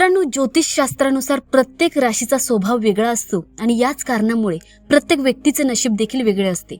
मित्रांनो ज्योतिषशास्त्रानुसार प्रत्येक राशीचा स्वभाव वेगळा असतो आणि याच कारणामुळे प्रत्येक व्यक्तीचे नशीब देखील वेगळे असते.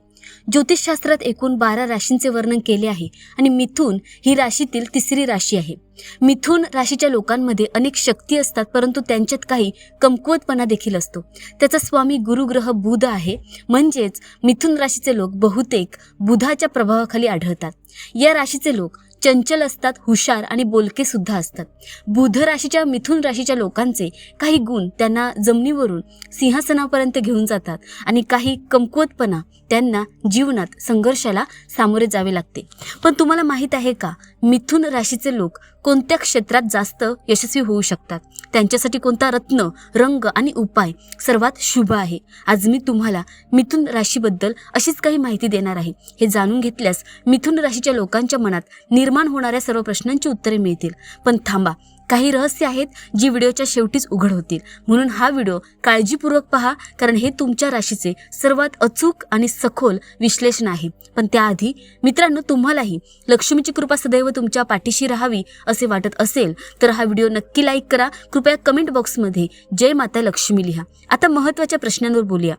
ज्योतिषशास्त्रात एकूण बारा राशींचे वर्णन केले आहे आणि मिथून ही राशीतील तिसरी राशी आहे. मिथून राशीच्या लोकांमध्ये अनेक शक्ती असतात परंतु त्यांच्यात काही कमकुवतपणा देखील असतो. त्याचा स्वामी गुरुग्रह बुध आहे. म्हणजेच मिथुन राशीचे लोक बहुतेक बुधाच्या प्रभावाखाली आढळतात. या राशीचे लोक चंचल असतात हुशार आणि बोलके सुद्धा असतात. बुध राशीच्या मिथुन राशीच्या लोकांचे काही गुण त्यांना जमिनीवरून सिंहासनापर्यंत घेऊन जातात आणि काही कमकुवतपणा त्यांना जीवनात संघर्षाला सामोरे जावे लागते. पण तुम्हाला माहीत आहे का? मिथुन राशीचे लोक कोणत्या क्षेत्रात जास्त यशस्वी होऊ शकतात? त्यांच्यासाठी कोणता रत्न रंग आणि उपाय सर्वात शुभ आहे? आज मी तुम्हाला मिथुन राशीबद्दल अशीच काही माहिती देणार आहे. हे जाणून घेतल्यास मिथुन राशीच्या लोकांच्या मनात निर्माण होणाऱ्या सर्व प्रश्नांची उत्तरे मिळतील. पण थांबा काही रहस्य आहेत जी व्हिडिओच्या शेवटीच उघड होतील. म्हणून हा व्हिडिओ काळजीपूर्वक पहा कारण हे तुमच्या राशीचे सर्वात अचूक आणि सखोल विश्लेषण आहे. पण त्याआधी मित्रांनो तुम्हालाही लक्ष्मीची कृपा सदैव तुमच्या पाठीशी राहावी असे वाटत असेल तर हा व्हिडिओ नक्की लाईक करा. कृपया कमेंट बॉक्समध्ये जय माता लक्ष्मी लिहा. आता महत्त्वाच्या प्रश्नांवर बोलूया.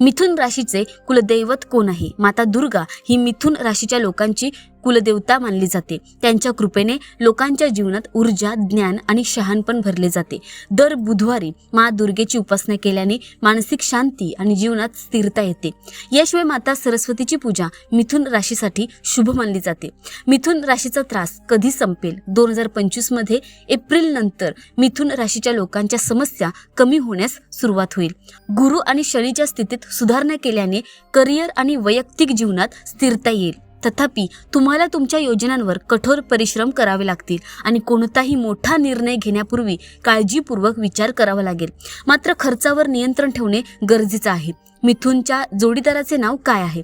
मिथुन राशीचे कुलदैवत कोण आहे? माता दुर्गा ही मिथुन राशीच्या लोकांची कुलदेवता मानली जाते. त्यांच्या कृपेने लोकांच्या जीवनात ऊर्जा ज्ञान आणि शहाणपण भरले जाते. दर बुधवारी मा दुर्गेची उपासना केल्याने मानसिक शांती आणि जीवनात स्थिरता येते. याशिवाय माता सरस्वतीची पूजा मिथुन राशीसाठी शुभ मानली जाते. मिथुन राशीचा त्रास कधी संपेल? दोन हजार पंचवीसमध्ये एप्रिल नंतर मिथुन राशीच्या लोकांच्या समस्या कमी होण्यास सुरुवात होईल. गुरु आणि शनीच्या स्थितीत सुधारणा केल्याने करिअर आणि वैयक्तिक जीवनात स्थिरता येईल. तथापि तुम्हाला तुमच्या योजनांवर कठोर परिश्रम करावे लागतील आणि कोणताही मोठा निर्णय घेण्यापूर्वी काळजीपूर्वक विचार करावा लागेल. मात्र खर्चावर नियंत्रण ठेवणे गरजेचं आहे. मिथुनच्या जोडीदाराचे नाव काय आहे?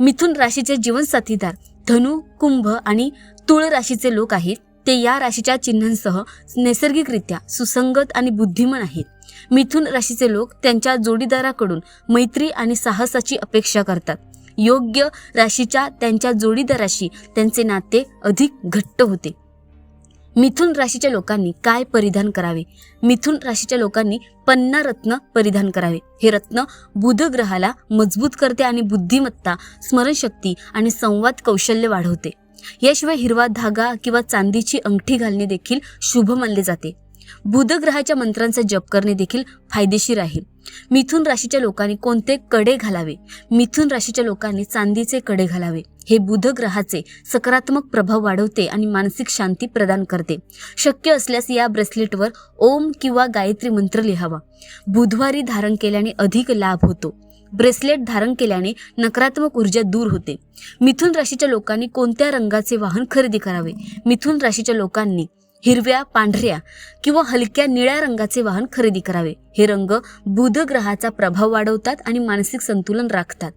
मिथुन राशीचे जीवनसाथीदार धनु कुंभ आणि तुळ राशीचे लोक आहेत. ते या राशीच्या चिन्हांसह नैसर्गिकरित्या सुसंगत आणि बुद्धिमान आहेत. मिथुन राशीचे लोक त्यांच्या जोडीदाराकडून मैत्री आणि साहसाची अपेक्षा करतात. योग्य राशीच्या त्यांच्या जोडीदाराशी त्यांचे नाते अधिक घट्ट होते. मिथुन राशीच्या लोकांनी काय परिधान करावे? मिथुन राशीच्या लोकांनी पन्ना रत्न परिधान करावे. हे रत्न बुध ग्रहाला मजबूत करते आणि बुद्धिमत्ता स्मरणशक्ती आणि संवाद कौशल्य वाढवते. याशिवाय हिरवा धागा किंवा चांदीची अंगठी घालणे देखील शुभ मानले जाते. बुधग्रहाच्या मंत्रांचा जप करणे देखील फायदेशीर आहे. मिथुन राशीच्या लोकांनी कोणते कडे घालावे? मिथुन राशीच्या लोकांनी चांदीचे कडे घालावे. हे बुध ग्रहाचे सकारात्मक प्रभाव वाढवते आणि मानसिक शांती प्रदान करते. शक्य असल्यास या ब्रेसलेटवर ओम किंवा गायत्री मंत्र लिहावा. बुधवारी धारण केल्याने अधिक लाभ होतो. ब्रेसलेट धारण केल्याने नकारात्मक ऊर्जा दूर होते. मिथुन राशीच्या लोकांनी कोणत्या रंगाचे वाहन खरेदी करावे? मिथुन राशीच्या लोकांनी हिरव्या पांढऱ्या किंवा हलक्या निळ्या रंगाचे वाहन खरेदी करावे. हे रंग बुध ग्रहाचा प्रभाव वाढवतात आणि मानसिक संतुलन राखतात.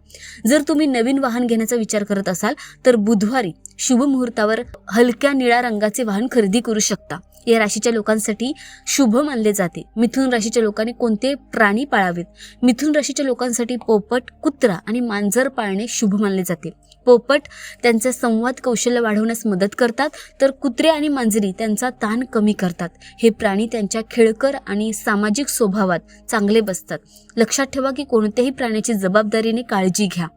जर तुम्ही नवीन वाहन घेण्याचा विचार करत असाल तर बुधवारी शुभ मुहूर्तावर हलक्या निळ्या रंगाचे वाहन खरेदी करू शकता. या राशीच्या लोकांसाठी शुभ मानले जाते. मिथुन राशीच्या लोकांनी कोणते प्राणी पाळावेत? मिथुन राशीच्या लोकांसाठी पोपट कुत्रा आणि मांजर पाळणे शुभ मानले जाते. पोपट त्यांचे संवाद कौशल्य वाढवण्यास मदत करतात तर कुत्रे आणि मांजरी त्यांचा ताण कमी करतात. हे प्राणी त्यांच्या खेळकर आणि सामाजिक स्वभावात चांगले बसतात. लक्षात ठेवा की कोणत्याही प्राण्याची जबाबदारीने काळजी घ्या.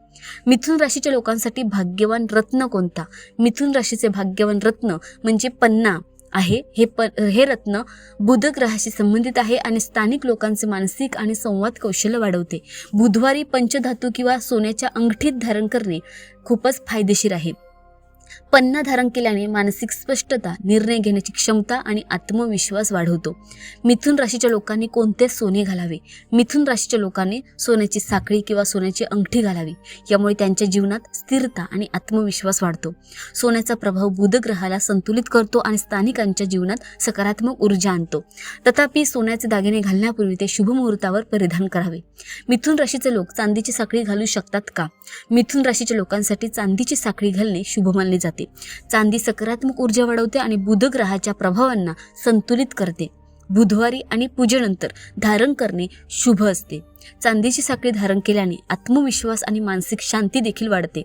मिथुन राशीच्या लोकांसाठी भाग्यवान रत्न कोणता? मिथुन राशीचे भाग्यवान रत्न म्हणजे पन्ना. आहे. हे प हे रत्न बुध ग्रहाशी संबंधित आहे आणि स्थानिक लोकांचे मानसिक आणि संवाद कौशल्य वाढवते. बुधवारी पंचधातू किंवा सोन्याच्या अंगठीत धारण करणे खूपच फायदेशीर आहे. पन्ना धारण केल्याने मानसिक स्पष्टता निर्णय घेण्याची क्षमता आणि आत्मविश्वास वाढवतो. मिथुन राशीच्या लोकांनी कोणते सोने घालावे? मिथुन राशीच्या लोकांनी सोन्याची साखळी किंवा सोन्याची अंगठी घालावी यामुळे त्यांच्या जीवनात स्थिरता आणि आत्मविश्वास वाढतो. सोन्याचा प्रभाव बुधग्रहाला संतुलित करतो आणि स्थानिकांच्या जीवनात सकारात्मक ऊर्जा आणतो. तथापि सोन्याचे दागिने घालण्यापूर्वी ते शुभ मुहूर्तावर परिधान करावे. मिथुन राशीचे लोक चांदीची साखळी घालू शकतात का? मिथुन राशीच्या लोकांसाठी चांदीची साखळी घालणे शुभ मानले जाते. चांदी सकारात्मक ऊर्जा वाढवते आणि बुध ग्रहाच्या प्रभावांना संतुलित करते. बुधवारी आणि पूजेनंतर धारण करणे शुभ असते. चांदीची साखळी धारण केल्याने आत्मविश्वास आणि मानसिक शांती देखील वाढते.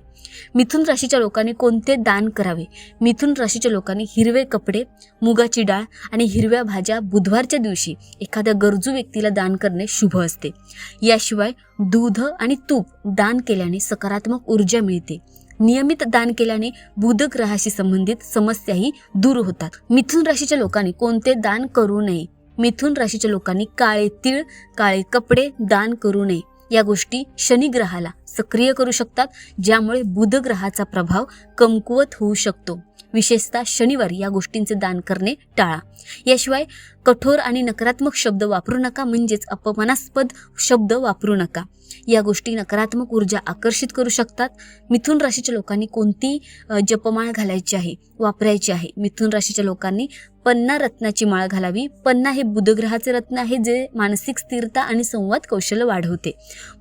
मिथुन राशीच्या लोकांनी कोणते दान करावे? मिथुन राशीच्या लोकांनी हिरवे कपडे मुगाची डाळ आणि हिरव्या भाज्या बुधवारच्या दिवशी एखाद्या गरजू व्यक्तीला दान करणे शुभ असते. याशिवाय दूध आणि तूप दान केल्याने सकारात्मक ऊर्जा मिळते. नियमित दान केल्याने बुध ग्रहाशी संबंधित समस्याही दूर होतात. मिथुन राशीच्या लोकांनी कोणते दान करू नये? मिथुन राशीच्या लोकांनी काळे तीळ काळे कपडे दान करू नये. या गोष्टी शनिग्रहाला सक्रिय करू शकतात ज्यामुळे बुध ग्रहाचा प्रभाव कमकुवत होऊ शकतो. विशेषतः शनिवारी या गोष्टींचे दान करणे टाळा. याशिवाय कठोर आणि नकारात्मक शब्द वापरू नका म्हणजेच अपमानास्पद शब्द वापरू नका. या गोष्टी नकारात्मक ऊर्जा आकर्षित करू शकतात. मिथुन राशीच्या लोकांनी कोणती जपमाळ घालायची आहे? वापरायची आहे. मिथुन राशीच्या लोकांनी पन्ना रत्नाची माळ घालावी. पन्ना हे बुधग्रहाचे रत्न आहे जे मानसिक स्थिरता आणि संवाद कौशल्य वाढवते.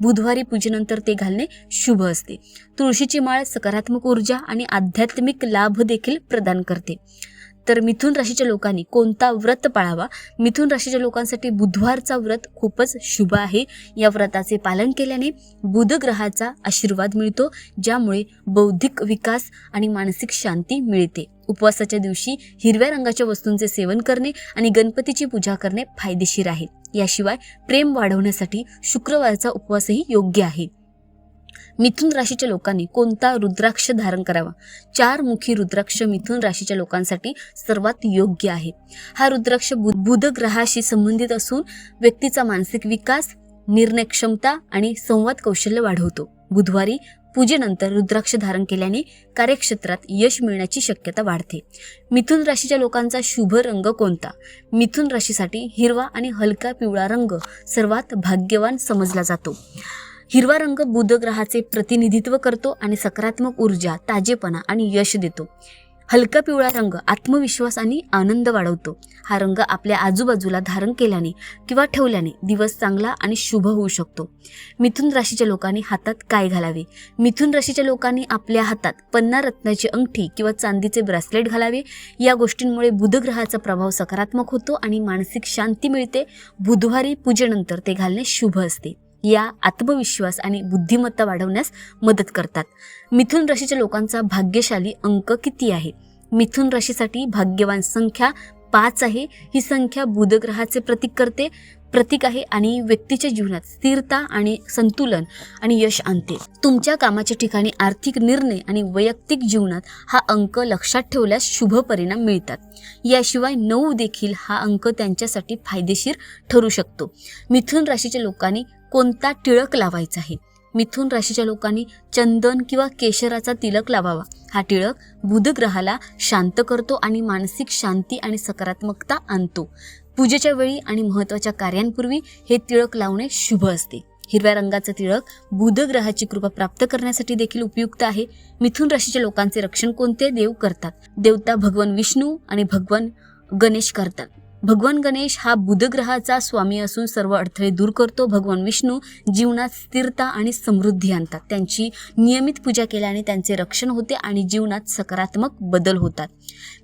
बुधवारी पूजेनंतर ते घालणे शुभ असते. तुळशीची माळ सकारात्मक ऊर्जा आणि आध्यात्मिक लाभ देखील प्रदान करते. तर मिथुन राशीच्या लोकांनी कोणता व्रत पाळावा? मिथुन राशीच्या लोकांसाठी बुधवारचा व्रत खूपच शुभ आहे. या व्रताचे पालन केल्याने बुध ग्रहाचा आशीर्वाद मिळतो ज्यामुळे बौद्धिक विकास आणि मानसिक शांती मिळते. उपवासाच्या दिवशी हिरव्या रंगाच्या वस्तूंचे सेवन करणे आणि गणपतीची पूजा करणे फायदेशीर आहे. याशिवाय प्रेम वाढवण्यासाठी शुक्रवारचा उपवासही योग्य आहे. मिथुन राशीच्या लोकांनी कोणता रुद्राक्ष धारण करावा? चार मुखी रुद्राक्ष मिथुन राशीच्या लोकांसाठी सर्वात योग्य आहे. हा रुद्राक्ष बुध ग्रहाशी संबंधित असून व्यक्तीचा मानसिक विकास निर्णय क्षमता आणि संवाद कौशल्य वाढवतो. बुधवारी पूजेनंतर रुद्राक्ष धारण केल्याने कार्यक्षेत्रात यश मिळण्याची शक्यता वाढते. मिथुन राशीच्या लोकांचा शुभ रंग कोणता? मिथुन राशीसाठी हिरवा आणि हलका पिवळा रंग सर्वात भाग्यवान समजला जातो. हिरवा रंग बुध ग्रहाचे प्रतिनिधित्व करतो आणि सकारात्मक ऊर्जा ताजेपणा आणि यश देतो. हलका पिवळा रंग आत्मविश्वास आणि आनंद वाढवतो. हा रंग आपल्या आजूबाजूला धारण केल्याने किंवा ठेवल्याने दिवस चांगला आणि शुभ होऊ शकतो. मिथुन राशीच्या लोकांनी हातात काय घालावे? मिथुन राशीच्या लोकांनी आपल्या हातात पन्ना रत्नाची अंगठी किंवा चांदीचे ब्रेसलेट घालावे? या गोष्टींमुळे बुधग्रहाचा प्रभाव सकारात्मक होतो आणि मानसिक शांती मिळते. बुधवारी पूजेनंतर ते घालणे शुभ असते. या आत्मविश्वास आणि बुद्धिमत्ता वाढवण्यास मदत करतात. मिथुन राशीच्या लोकांचा भाग्यशाली अंक किती आहे? मिथुन राशीसाठी भाग्यवान संख्या पाच आहे. ही संख्या बुधग्रहाचे प्रतीक करते प्रतीक आहे आणि व्यक्तीच्या जीवनात स्थिरता आणि संतुलन आणि यश आणते. तुमच्या कामाच्या ठिकाणी आर्थिक निर्णय आणि वैयक्तिक जीवनात हा अंक लक्षात ठेवल्यास शुभ परिणाम मिळतात. याशिवाय नऊ देखील हा अंक त्यांच्यासाठी फायदेशीर ठरू शकतो. मिथुन राशीच्या लोकांनी कोणता टिळक लावायचा आहे? मिथुन राशीच्या लोकांनी चंदन किंवा केशराचा तिलक लावावा. हा टिळक बुधग्रहाला शांत करतो आणि मानसिक शांती आणि सकारात्मकता आणतो. पूजेच्या वेळी आणि महत्त्वाच्या कार्यांपूर्वी हे तिळक लावणे शुभ असते. हिरव्या रंगाचं तिळक बुध ग्रहाची कृपा प्राप्त करण्यासाठी देखील उपयुक्त आहे. मिथुन राशीच्या लोकांचे रक्षण कोणते? देव करतात. देवता भगवान विष्णू आणि भगवान गणेश करतात. भगवान गणेश हा बुधग्रहाचा स्वामी असून सर्व अडथळे दूर करतो. भगवान विष्णू जीवनात स्थिरता आणि समृद्धी आणतात. त्यांची नियमित पूजा केल्याने त्यांचे रक्षण होते आणि जीवनात सकारात्मक बदल होतात.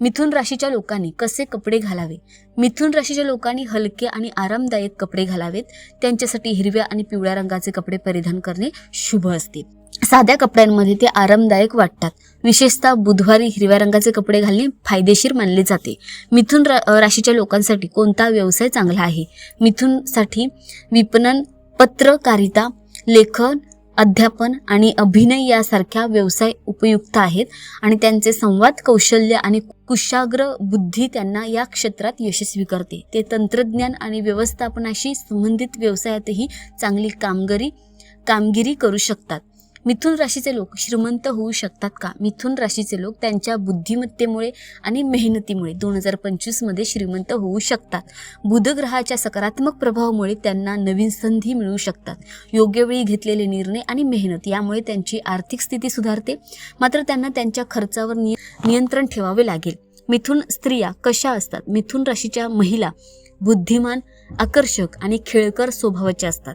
मिथुन राशीच्या लोकांनी कसे कपडे घालावे? मिथुन राशीच्या लोकांनी हलके आणि आरामदायक कपडे घालावेत. त्यांच्यासाठी हिरव्या आणि पिवळ्या रंगाचे कपडे परिधान करणे शुभ असते. साध्या कपड्यांमध्ये ते आरामदायक वाटतात. विशेषतः बुधवारी हिरव्या रंगाचे कपडे घालणे फायदेशीर मानले जाते. मिथुन रा राशीच्या लोकांसाठी कोणता व्यवसाय चांगला आहे? मिथुनसाठी विपणन पत्रकारिता लेखन अध्यापन आणि अभिनय यासारख्या व्यवसाय उपयुक्त आहेत आणि त्यांचे संवाद कौशल्य आणि कुशाग्र बुद्धी त्यांना या क्षेत्रात यशस्वी करते. ते तंत्रज्ञान आणि व्यवस्थापनाशी संबंधित व्यवसायातही चांगली कामगिरी कामगिरी करू शकतात. मिथुन राशीचे लोक श्रीमंत होऊ शकतात का? मिथुन राशीचे लोक त्यांच्या बुद्धिमत्तेमुळे आणि मेहनतीमुळे दोन हजार पंचवीसमध्ये श्रीमंत होऊ शकतात. बुधग्रहाच्या सकारात्मक प्रभावामुळे त्यांना नवीन संधी मिळू शकतात. योग्य वेळी घेतलेले निर्णय आणि मेहनत यामुळे त्यांची आर्थिक स्थिती सुधारते. मात्र त्यांना त्यांच्या खर्चावर निय नियंत्रण ठेवावे लागेल. मिथुन स्त्रिया कशा असतात? मिथुन राशीच्या महिला बुद्धिमान आकर्षक आणि खेळकर स्वभावाचे असतात.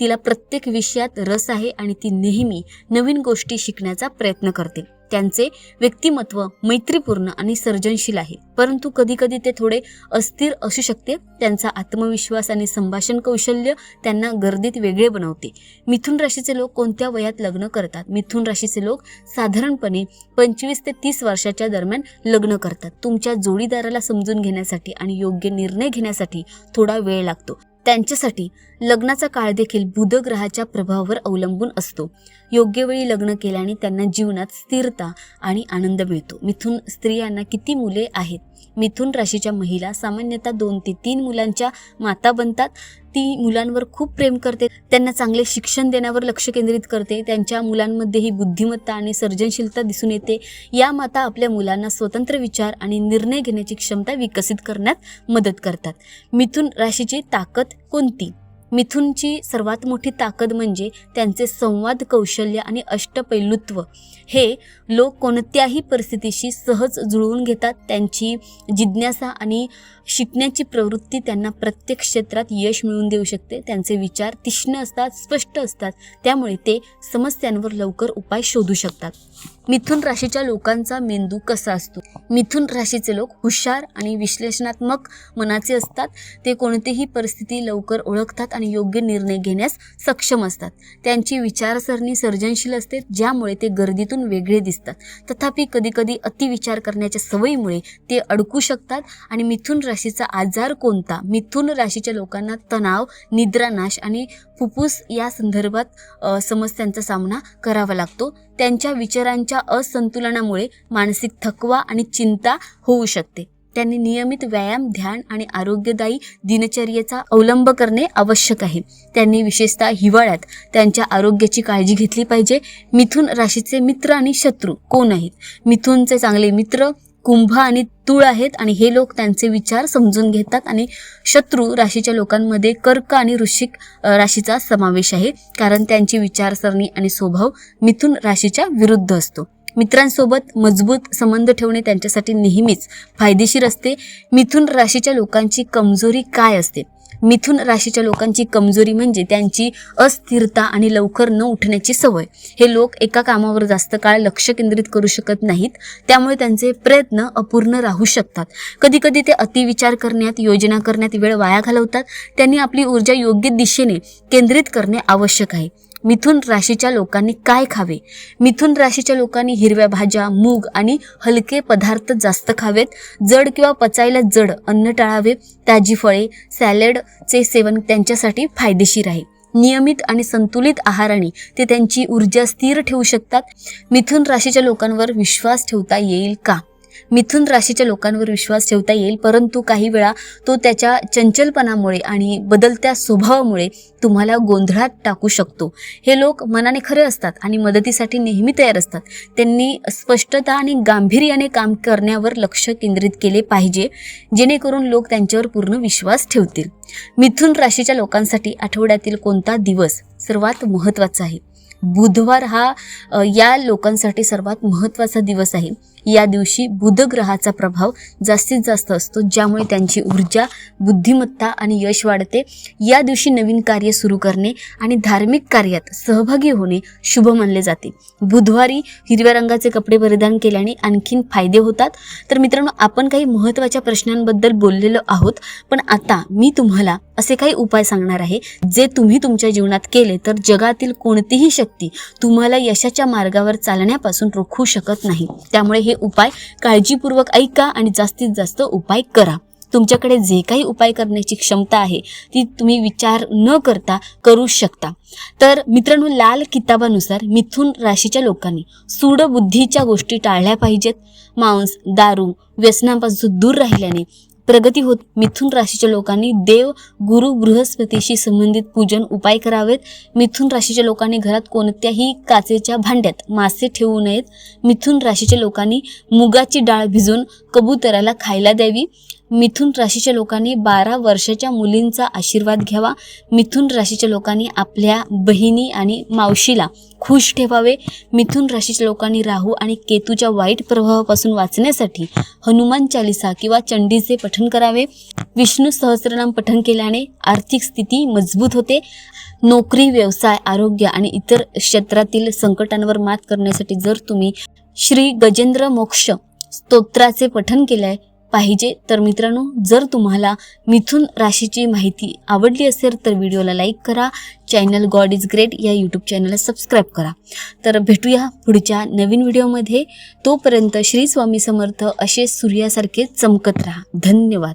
तिला प्रत्येक विषयात रस आहे आणि ती नेहमी नवीन गोष्टी शिकण्याचा प्रयत्न करते. त्यांचे व्यक्तिमत्व मैत्रीपूर्ण आणि सर्जनशील आहे. परंतु कधी कधी ते थोडे अस्थिर असू शकते. त्यांचा आत्मविश्वास आणि संभाषण कौशल्य त्यांना गर्दीत वेगळे बनवते. मिथुन राशीचे लोक कोणत्या वयात लग्न करतात? मिथुन राशीचे लोक साधारणपणे पंचवीस ते तीस वर्षाच्या दरम्यान लग्न करतात. तुमच्या जोडीदाराला समजून घेण्यासाठी आणि योग्य निर्णय घेण्यासाठी थोडा वेळ लागतो. त्यांच्यासाठी लग्नाचा काळ देखील बुध ग्रहाच्या प्रभावावर अवलंबून असतो. योग्य वेळी लग्न केल्याने त्यांना जीवनात स्थिरता आणि आनंद मिळतो. मिथुन स्त्रियांना किती मुले आहेत? मिथुन राशीच्या महिला सामान्यतः दोन ते तीन मुलांच्या माता बनतात. ती मुलांवर खूप प्रेम करते. त्यांना चांगले शिक्षण देण्यावर लक्ष केंद्रित करते. त्यांच्या मुलांमध्येही बुद्धिमत्ता आणि सर्जनशीलता दिसून येते. या माता आपल्या मुलांना स्वतंत्र विचार आणि निर्णय घेण्याची क्षमता विकसित करण्यात मदत करतात. मिथुन राशीची ताकद कोणती? मिथुनची सर्वात मोठी ताकद म्हणजे त्यांचे संवाद कौशल्य आणि अष्टपैलुत्व. हे लोक कोणत्याही परिस्थितीशी सहज जुळवून घेतात त्यांची जिज्ञासा आणि शिकण्याची प्रवृत्ती त्यांना प्रत्येक क्षेत्रात यश मिळवून देऊ शकते. त्यांचे विचार तीक्ष्ण असतात स्पष्ट असतात. त्यामुळे ते समस्यांवर लवकर उपाय शोधू शकतात. मिथुन राशीच्या लोकांचा मेंदू कसा असतो? मिथुन राशीचे लोक हुशार आणि विश्लेषणात्मक मनाचे असतात. ते कोणतीही परिस्थिती लवकर ओळखतात आणि योग्य निर्णय घेण्यास सक्षम असतात. त्यांची विचारसरणी सर्जनशील असते ज्यामुळे ते गर्दीतून वेगळे दिसतात. तथापि कधीकधी अतिविचार करण्याच्या सवयीमुळे ते अडकू शकतात आणि मिथुन राशीचा आजार कोणता? मिथुन राशीच्या लोकांना तणाव निद्रानाश आणि फुफ्फुस या संदर्भात समस्यांचा सामना करावा लागतो. त्यांच्या विचारांच्या असंतुलनामुळे मानसिक थकवा आणि चिंता होऊ शकते. त्यांनी नियमित व्यायाम ध्यान आणि आरोग्यदायी दिनचर्येचा अवलंब करणे आवश्यक आहे. त्यांनी विशेषतः हिवाळ्यात त्यांच्या आरोग्याची काळजी घेतली पाहिजे. मिथुन राशीचे मित्र आणि शत्रू कोण आहेत? मिथुनचे चांगले मित्र कुंभ आणि तूळ आहेत आणि हे लोक त्यांचे विचार समजून घेतात आणि शत्रू राशीच्या लोकांमध्ये कर्क आणि वृश्चिक राशीचा समावेश आहे. कारण त्यांची विचारसरणी आणि स्वभाव मिथुन राशीच्या विरुद्ध असतो. मित्रांसोबत मजबूत संबंध ठेवणे त्यांच्यासाठी नेहमीच फायदेशीर असते. मिथुन राशीच्या लोकांची कमजोरी काय असते? मिथुन राशीच्या लोकांची कमजोरी म्हणजे त्यांची अस्थिरता आणि लवकर न उठण्याची सवय. हे लोक एका कामावर जास्त काळ लक्ष केंद्रित करू शकत नाहीत त्यामुळे त्यांचे प्रयत्न अपूर्ण राहू शकतात. कधीकधी ते अतिविचार करण्यात योजना करण्यात वेळ वाया घालवतात. त्यांनी आपली ऊर्जा योग्य दिशेने केंद्रित करणे आवश्यक आहे. मिथुन राशीच्या लोकांनी काय खावे? मिथुन राशीच्या लोकांनी हिरव्या भाज्या मूग आणि हलके पदार्थ जास्त खावेत. जड किंवा पचायला जड अन्न टाळावे. ताजी फळे सॅलडचे सेवन त्यांच्यासाठी फायदेशीर आहे. नियमित आणि संतुलित आहाराने ते त्यांची ऊर्जा स्थिर ठेवू शकतात. मिथुन राशीच्या लोकांवर विश्वास ठेवता येईल का? मिथुन राशीच्या लोकांवर विश्वास ठेवता येईल परंतु काही वेळा तो त्याच्या चंचलपणामुळे आणि बदलत्या स्वभावामुळे तुम्हाला गोंधळात टाकू शकतो. हे लोक मनाने खरे असतात आणि मदतीसाठी नेहमी तयार असतात. त्यांनी स्पष्टता आणि गांभीर्याने काम करण्यावर लक्ष केंद्रित केले पाहिजे जेणेकरून लोक त्यांच्यावर पूर्ण विश्वास ठेवतील. मिथुन राशीच्या लोकांसाठी आठवड्यातील कोणता दिवस सर्वात महत्त्वाचा आहे? बुधवार हा या लोकांसाठी सर्वात महत्त्वाचा दिवस आहे. या दिवशी बुध ग्रहाचा प्रभाव जास्तीत जास्त असतो ज्यामुळे त्यांची ऊर्जा बुद्धिमत्ता आणि यश वाढते. या दिवशी नवीन कार्य सुरू करणे आणि धार्मिक कार्यात सहभागी होणे शुभ मानले जाते. बुधवारी हिरव्या रंगाचे कपडे परिधान केल्याने आणखीन फायदे होतात. तर मित्रांनो आपण काही महत्त्वाच्या प्रश्नांबद्दल बोललेलो आहोत पण आता मी तुम्हाला असे काही उपाय सांगणार आहे. जे तुम्ही तुमच्या जीवनात केले तर जगातील कोणतीही शक्ती तुम्हाला यशाच्या मार्गावर चालण्यापासून रोखू शकत नाही. त्यामुळे हे उपाय काळजीपूर्वक ऐका आणि जास्तीत जास्त उपाय करा. तुमच्याकडे जे काही उपाय करण्याची क्षमता आहे ती तुम्ही विचार न करता करू शकता. तर मित्रांनो लाल किताबानुसार मिथुन राशीच्या लोकांनी सूडबुद्धीच्या गोष्टी टाळल्या पाहिजेत. मांस दारू व्यसनापासून दूर राहिल्याने प्रगती होत. मिथुन राशीच्या लोकांनी देव गुरु बृहस्पतीशी संबंधित पूजन उपाय करावेत. मिथुन राशीच्या लोकांनी घरात कोणत्याही काचेच्या भांड्यात मासे ठेवू नयेत. मिथुन राशीच्या लोकांनी मुगाची डाळ भिजवून कबुतराला खायला द्यावी. मिथुन राशीच्या लोकांनी बारा वर्षाच्या मुलींचा आशीर्वाद घ्यावा. मिथुन राशीच्या लोकांनी आपल्या बहिणी आणि मावशीला खुश ठेवावे. मिथुन राशीच्या लोकांनी राहू आणि केतूच्या वाईट प्रभावापासून वाचण्यासाठी हनुमान चालिसा किंवा चंडीचे पठण करावे. विष्णू सहस्रनाम पठण केल्याने आर्थिक स्थिती मजबूत होते. नोकरी व्यवसाय आरोग्य आणि इतर क्षेत्रातील संकटांवर मात करण्यासाठी जर तुम्ही श्री गजेंद्र मोक्ष स्तोत्राचे पठन केले आहे पाहिजे. तर मित्रांनो जर तुम्हाला मिथुन राशीची माहिती आवडली असेल तर व्हिडिओला लाईक करा. चॅनल गॉड इज ग्रेट या यूट्यूब चॅनलला सबस्क्राईब करा. तर भेटूया पुढच्या नवीन व्हिडिओमध्ये. तोपर्यंत श्री स्वामी समर्थ असे सूर्यासारखे चमकत राहा. धन्यवाद.